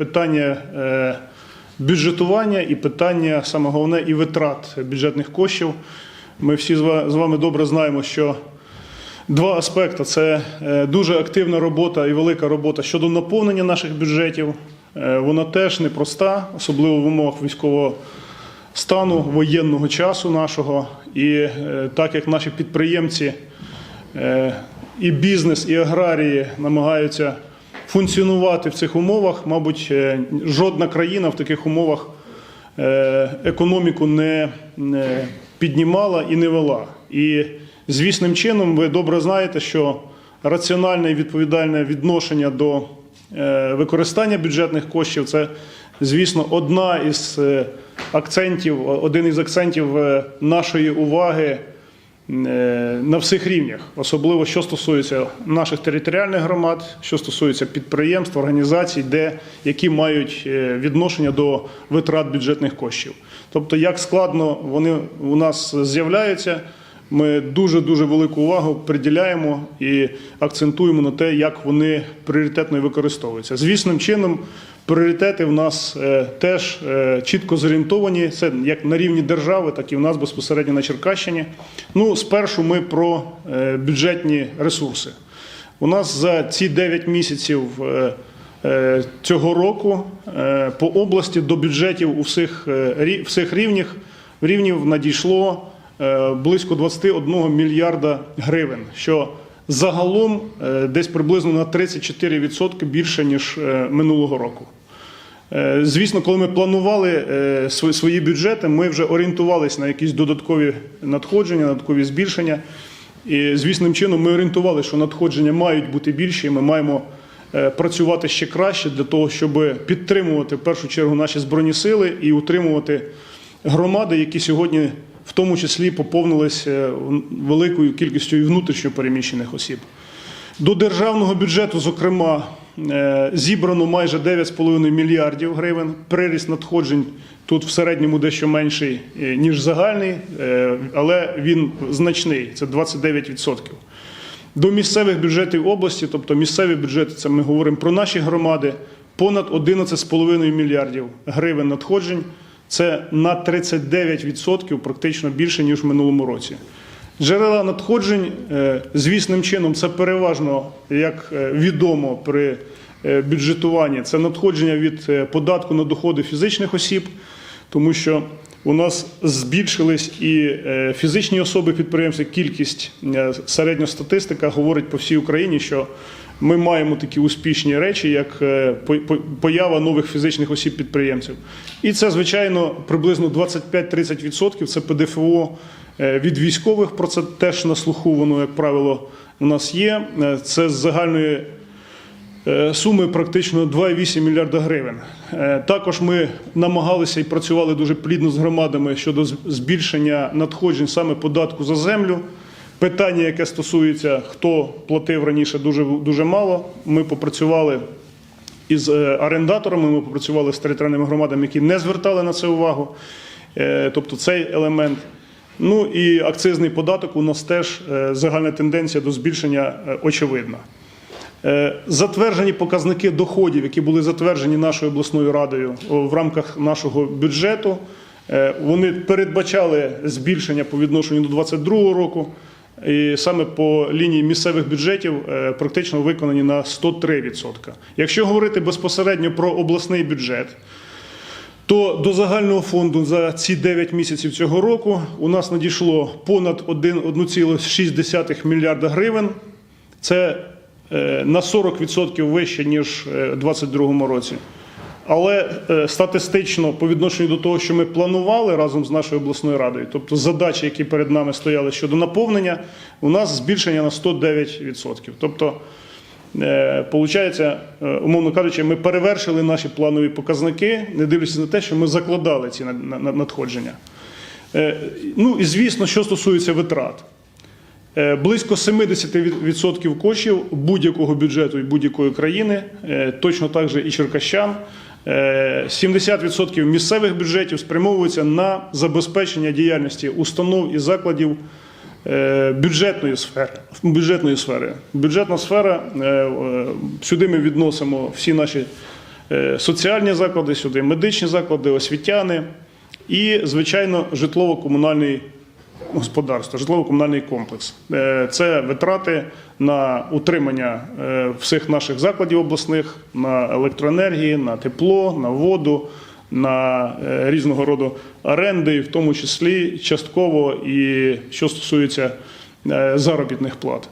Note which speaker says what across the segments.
Speaker 1: питання е, бюджетування і питання, саме головне, і витрат бюджетних коштів. Ми всі з вами добре знаємо, що два аспекти: це е, дуже активна робота і велика робота щодо наповнення наших бюджетів. Е, Вона теж непроста, особливо в умовах військового стану, воєнного часу нашого. І так як наші підприємці і бізнес, і аграрії намагаються функціонувати в цих умовах, мабуть, е, жодна країна в таких умовах е, економіку не, піднімала і не вела. І звісним чином, ви добре знаєте, що раціональне і відповідальне відношення до е, використання бюджетних коштів це, звісно, одна із акцентів, один із акцентів нашої уваги на всіх рівнях, особливо що стосується наших територіальних громад, що стосується підприємств, організацій, де які мають е, відношення до витрат бюджетних коштів. Тобто, як складно вони у нас з'являються. Ми дуже дуже велику увагу приділяємо і акцентуємо на те, як вони пріоритетно використовуються. Звісним чином, пріоритети в нас е, теж е, чітко зорієнтовані. Це як на рівні держави, так і в нас безпосередньо на Черкащині. Ну, спершу ми про е, бюджетні ресурси. У нас за ці 9 місяців цього року по області до бюджетів у всіх, всіх рівнях рівнів надійшло близько 21 мільярда гривень, що загалом е, десь приблизно на 34% більше ніж е, минулого року. Е, Звісно, коли ми планували свої бюджети, ми вже орієнтувалися на якісь додаткові надходження, додаткові збільшення. І звісним чином ми орієнтувалися, що надходження мають бути більші, і ми маємо працювати ще краще для того, щоб підтримувати в першу чергу наші збройні сили і утримувати громади, які сьогодні в тому числі поповнилися великою кількістю і внутрішньо переміщених осіб. До державного бюджету, зокрема, е, зібрано майже 9,5 мільярдів гривень. Приріст надходжень тут в середньому дещо менший, е, ніж загальний, е, але він значний це 29%. До місцевих бюджетів області, тобто місцеві бюджети, це ми говоримо про наші громади, понад 11,5 мільярдів гривень надходжень. Це на 39% практично більше, ніж в минулому році. Джерела надходжень, е, звісним чином, це переважно, як е, відомо при е, бюджетуванні, це надходження від податку на доходи фізичних осіб, тому що у нас збільшились і фізичні особи підприємці, кількість е, середня статистика говорить по всій Україні, що ми маємо такі успішні речі, як е, по- по- поява нових фізичних осіб підприємців. І це, звичайно, приблизно 25-30% це ПДФО е, від військових. Про це теж на слуху воно, як правило, у нас є. Е, Це з загальної суми практично 2,8 мільярда гривень. Також ми намагалися і працювали дуже плідно з громадами щодо збільшення надходжень саме податку за землю. Питання, яке стосується, хто платив раніше, дуже дуже мало. Ми попрацювали із е, орендаторами, ми попрацювали з територіальними громадами, які не звертали на це увагу. Е, Тобто цей елемент. Ну і акцизний податок у нас теж е, загальна тенденція до збільшення очевидна. Затверджені показники доходів, які були затверджені нашою обласною радою в рамках нашого бюджету, вони передбачали збільшення по відношенню до 2022 року. І саме по лінії місцевих бюджетів е, практично виконані на 103%. Якщо говорити безпосередньо про обласний бюджет, то до загального фонду за ці 9 місяців цього року у нас надійшло понад 1 1,6 мільярда гривень. Це е, на 40% вище, ніж е, у 2022 році. Але е, статистично, по відношенню до того, що ми планували разом з нашою обласною радою, тобто задачі, які перед нами стояли щодо наповнення, у нас збільшення на 109%. Тобто, е, Получається, е, умовно кажучи, ми перевершили наші планові показники, не дивлячись на те, що ми закладали ці над- над- надходження. Е, Ну і звісно, що стосується витрат. Е, Близько 70% коштів будь-якого бюджету і будь-якої країни, е, точно так же і черкащан, е, 70% місцевих бюджетів спрямовуються на забезпечення діяльності установ і закладів е, бюджетної сфери. Бюджетної сфери. Бюджетна сфера, е, е, сюди ми відносимо всі наші е, соціальні заклади сюди, медичні заклади, освітяни і, звичайно, житлово-комунальний господарство, житлово-комунальний комплекс. Е, Це витрати на утримання е, всіх наших закладів обласних, на електроенергії, на тепло, на воду, на е, різного роду оренди, в тому числі частково і що стосується заробітних плат.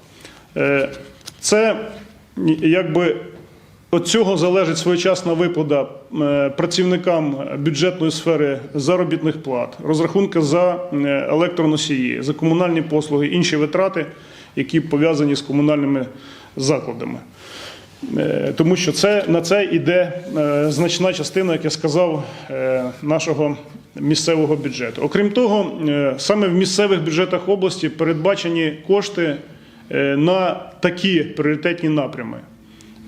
Speaker 1: Це якби От цього залежить своєчасна виплата е, працівникам бюджетної сфери заробітних плат, розрахунки за е, електроносії, за комунальні послуги, інші витрати, які пов'язані з комунальними закладами. Е, Тому що це на це йде значна частина, як я сказав, нашого місцевого бюджету. Окрім того, саме в місцевих бюджетах області передбачені кошти на такі пріоритетні напрями.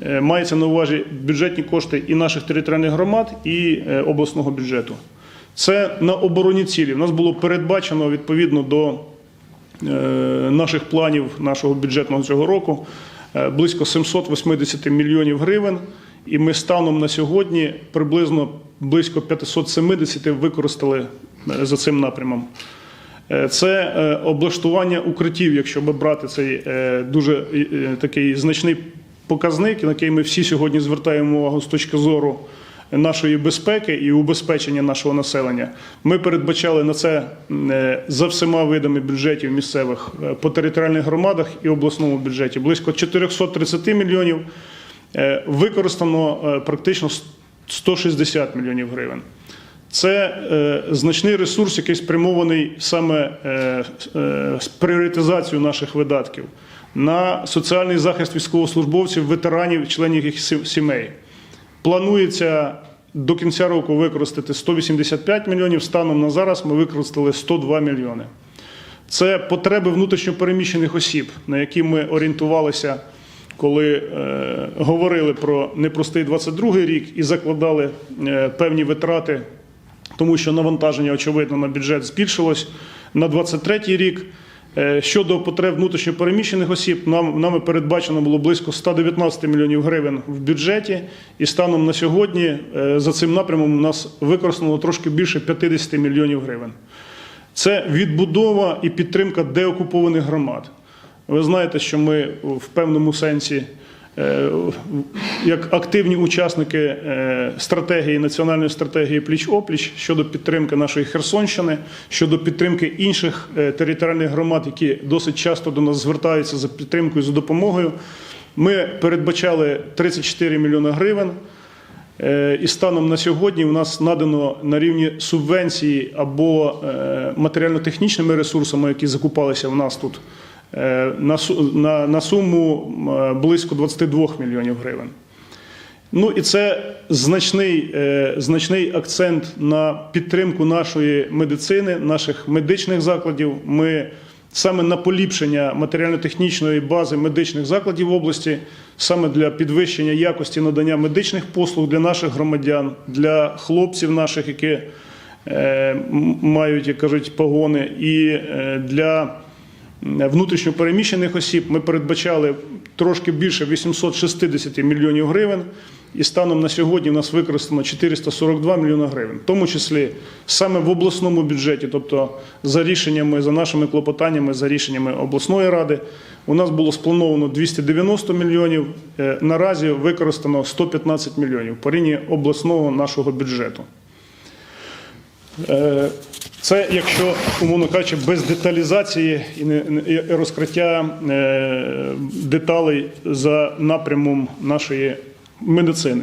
Speaker 1: Е, Мається на увазі бюджетні кошти і наших територіальних громад, і е, обласного бюджету. Це на оборонні цілі. У нас було передбачено відповідно до е, наших планів нашого бюджетного цього року близько 780 мільйонів гривень. І ми станом на сьогодні приблизно близько 570 використали за цим напрямом. Це облаштування укриттів, якщо би брати цей дуже такий значний показник, на який ми всі сьогодні звертаємо увагу з точки зору нашої безпеки і убезпечення нашого населення. Ми передбачали на це е, за всіма видами бюджетів місцевих е, по територіальних громадах і обласному бюджеті близько 430 мільйонів. Е, Використано практично 160 мільйонів гривень. Це е, значний ресурс, який спрямований саме е, е, з пріоритизацію наших видатків на соціальний захист військовослужбовців, ветеранів, членів їх сімей. Планується до кінця року використати 185 мільйонів. Станом на зараз ми використали 102 мільйони. Це потреби внутрішньопереміщених осіб, на які ми орієнтувалися, коли е, говорили про непростий 22 рік і закладали е, певні витрати, тому що навантаження, очевидно, на бюджет збільшилось на 23 рік. Е, Щодо потреб внутрішньопереміщених осіб, нам нами передбачено було близько 119 мільйонів гривень в бюджеті, і станом на сьогодні е, за цим напрямом у нас використано трошки більше 50 мільйонів гривень. Це відбудова і підтримка деокупованих громад. Ви знаєте, що ми в певному сенсі, як активні учасники е, стратегії національної стратегії пліч-опліч щодо підтримки нашої Херсонщини, щодо підтримки інших е, територіальних громад, які досить часто до нас звертаються за підтримкою за допомогою. Ми передбачали 34 мільйони гривень. Е, І станом на сьогодні у нас надано на рівні субвенції або е, матеріально-технічними ресурсами, які закупалися в нас тут, е, на на, на суму е, близько 22 мільйонів гривень. Ну і це значний, е, значний акцент на підтримку нашої медицини, наших медичних закладів. Ми саме на поліпшення матеріально-технічної бази медичних закладів області, саме для підвищення якості надання медичних послуг для наших громадян, для хлопців наших, які е, мають, як кажуть, погони, і е, для внутрішньо переміщених осіб ми передбачали трошки більше 860 мільйонів гривень. І станом на сьогодні в нас використано 442 мільйони гривень, в тому числі саме в обласному бюджеті, тобто за рішеннями, за нашими клопотаннями, за рішеннями обласної ради, у нас було сплановано 290 мільйонів. е, Наразі використано 115 мільйонів по рівні обласного нашого бюджету. Це якщо, умовно кажучи, без деталізації і не- розкриття е, деталей за напрямом нашої медицини.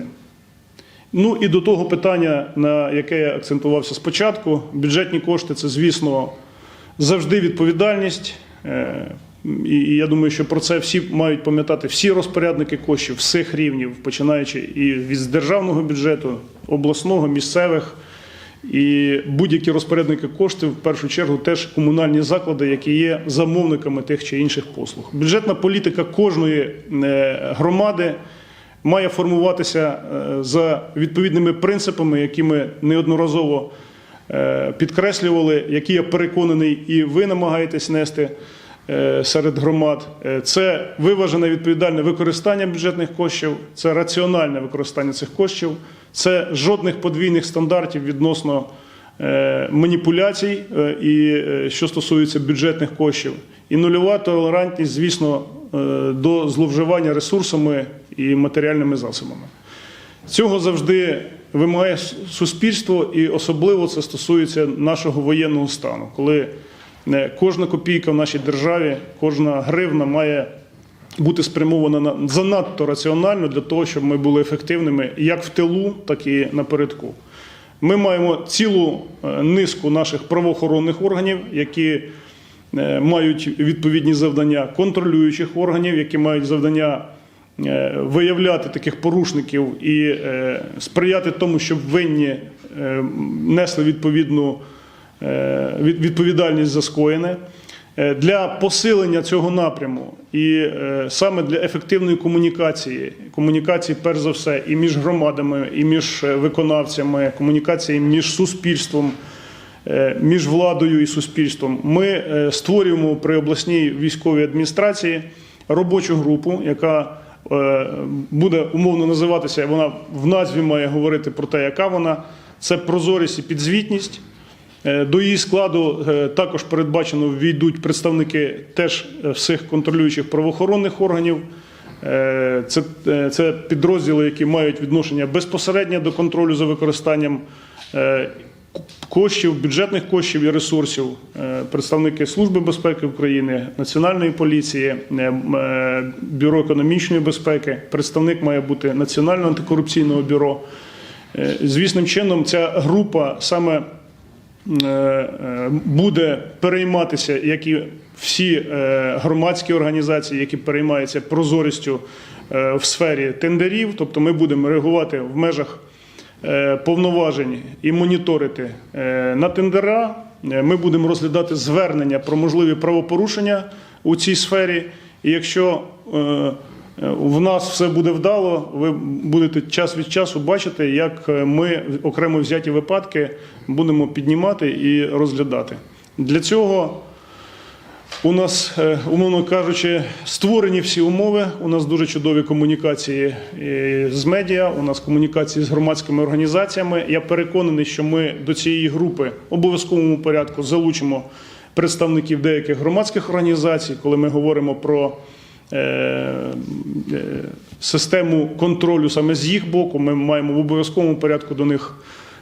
Speaker 1: Ну і до того питання, на яке я акцентувався спочатку, бюджетні кошти це, звісно, завжди відповідальність. Е, і я думаю, що про це всі мають пам'ятати всі розпорядники коштів всіх рівнів, починаючи і від державного бюджету, обласного, місцевих. І будь-які розпорядники коштів, в першу чергу, теж комунальні заклади, які є замовниками тих чи інших послуг. Бюджетна політика кожної е, громади має формуватися е, за відповідними принципами, які ми неодноразово е, підкреслювали, які я переконаний, і ви намагаєтесь нести. серед громад. Це виважене відповідальне використання бюджетних коштів, це раціональне використання цих коштів, це жодних подвійних стандартів відносно е, маніпуляцій, е, і е, що стосується бюджетних коштів, і нульова толерантність, звісно, до зловживання ресурсами і матеріальними засобами. Цього завжди вимагає суспільство, і особливо це стосується нашого воєнного стану, коли кожна копійка в нашій державі, кожна гривна має бути спрямована на занадто раціонально для того, щоб ми були ефективними як в тилу, так і напередку. Ми маємо цілу е, низку наших правоохоронних органів, які е, мають відповідні завдання, контролюючих органів, які мають завдання е, виявляти таких порушників і сприяти тому, щоб винні несли відповідну відповідальність за скоєне. Е, Для посилення цього напряму і е, саме для ефективної комунікації, комунікації перш за все і між громадами, і між е, виконавцями, комунікації між суспільством, між владою і суспільством, ми створюємо при обласній військовій адміністрації робочу групу, яка буде умовно називатися, вона в назві має говорити про те, яка вона. Це прозорість і підзвітність. Е, До її складу е, також передбачено війдуть представники теж е, всіх контролюючих правоохоронних органів. Це, це підрозділи, які мають відношення безпосередньо до контролю за використанням коштів, бюджетних коштів і ресурсів. Представники Служби безпеки України, Національної поліції, Бюро економічної безпеки. Представник має бути Національного антикорупційного бюро. Звісним чином, ця група саме буде перейматися, як і всі е, громадські організації, які переймаються прозорістю е, в сфері тендерів. Тобто ми будемо реагувати в межах е, повноважень і моніторити е, на тендера. Е, Ми будемо розглядати звернення про можливі правопорушення у цій сфері. І якщо е, в нас все буде вдало, ви будете час від часу бачити, як ми окремо взяті випадки будемо піднімати і розглядати. Для цього у нас, е, умовно кажучи, створені всі умови. У нас дуже чудові комунікації е, з медіа, у нас комунікації з громадськими організаціями. Я переконаний, що ми до цієї групи обов'язковому порядку залучимо представників деяких громадських організацій, коли ми говоримо про е, е, систему контролю саме з їх боку. Ми маємо в обов'язковому порядку до них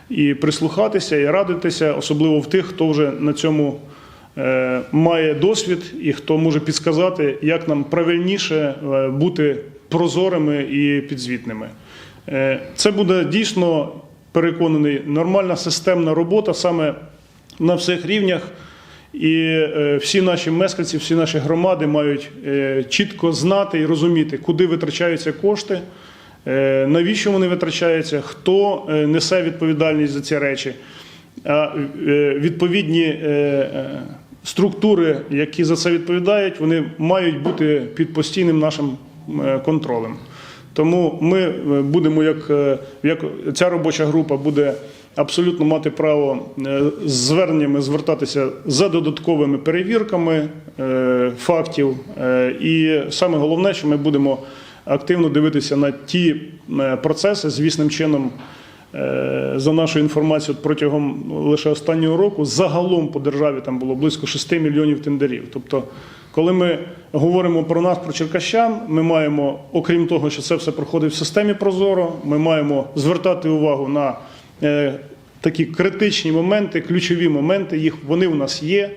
Speaker 1: і прислухатися, і радитися, особливо в тих, хто вже на цьому е, має досвід і хто може підсказати, як нам правильніше е, бути прозорими і підзвітними. Е, Це буде дійсно переконаний нормальна системна робота саме на всіх рівнях. І е, всі наші мешканці, всі наші громади мають е, чітко знати і розуміти, куди витрачаються кошти, е, навіщо вони витрачаються, хто несе відповідальність за ці речі. А відповідні структури, які за це відповідають, вони мають бути під постійним нашим контролем. Тому ми будемо, як, як ця робоча група буде абсолютно мати право е, з зверненнями звертатися за додатковими перевірками е, фактів. Е, І саме головне, що ми будемо активно дивитися на ті процеси, звісним чином. За нашою інформацією, протягом лише останнього року загалом по державі там було близько 6 мільйонів тендерів. Тобто, коли ми говоримо про нас, про черкащан, ми маємо, окрім того, що це все проходить в системі Прозоро, ми маємо звертати увагу на такі критичні моменти, ключові моменти. Їх вони у нас є.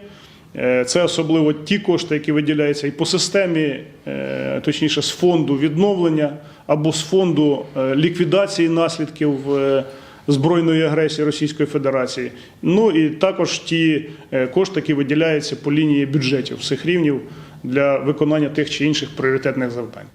Speaker 1: Е, Це особливо ті кошти, які виділяються і по системі, е, точніше, з фонду відновлення або з фонду е, ліквідації наслідків е, збройної агресії Російської Федерації. Ну і також ті е, кошти, які виділяються по лінії бюджетів всіх рівнів для виконання тих чи інших пріоритетних завдань.